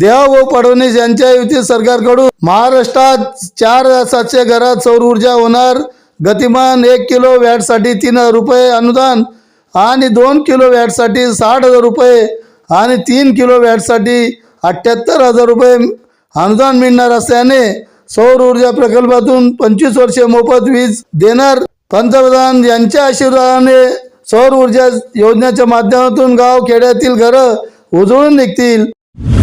देवा व फडणवीस यांच्या युती सरकारकडून महाराष्ट्रात चार सातशे घरात सौर ऊर्जा होणार. गतिमान एक किलो वॅटसाठी तीन हजार रुपये अनुदान आणि दोन किलो वॅटसाठी साठ हजार रुपये आणि तीन किलो वॅटसाठी अठ्ठ्याहत्तर हजार रुपये अनुदान मिळणार असल्याने सौर ऊर्जा प्रकल्पातून पंचवीस वर्षे मोफत वीज देणार. पंतप्रधान यांच्या आशीर्वादाने सौर ऊर्जा योजनेच्या माध्यमातून गाव खेड्यातील घरं उजळून निघतील.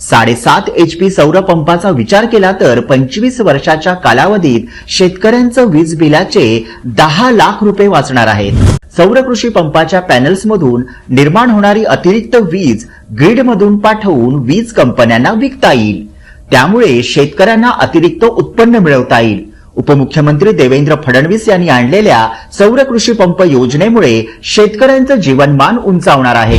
साडेसात एच पी सौर पंपाचा विचार केला तर पंचवीस वर्षाच्या कालावधीत शेतकऱ्यांचं वीज बिलाचे दहा लाख रुपये वाचणार आहेत. सौर कृषी पंपाच्या पॅनल्स मधून निर्माण होणारी अतिरिक्त वीज ग्रीड मधून पाठवून वीज कंपन्यांना विकता येईल. त्यामुळे शेतकऱ्यांना अतिरिक्त उत्पन्न मिळवता येईल. उपमुख्यमंत्री देवेंद्र फडणवीस यांनी आणलेल्या सौर कृषी पंप योजनेमुळे शेतकऱ्यांचं जीवनमान उंचावणार आहे.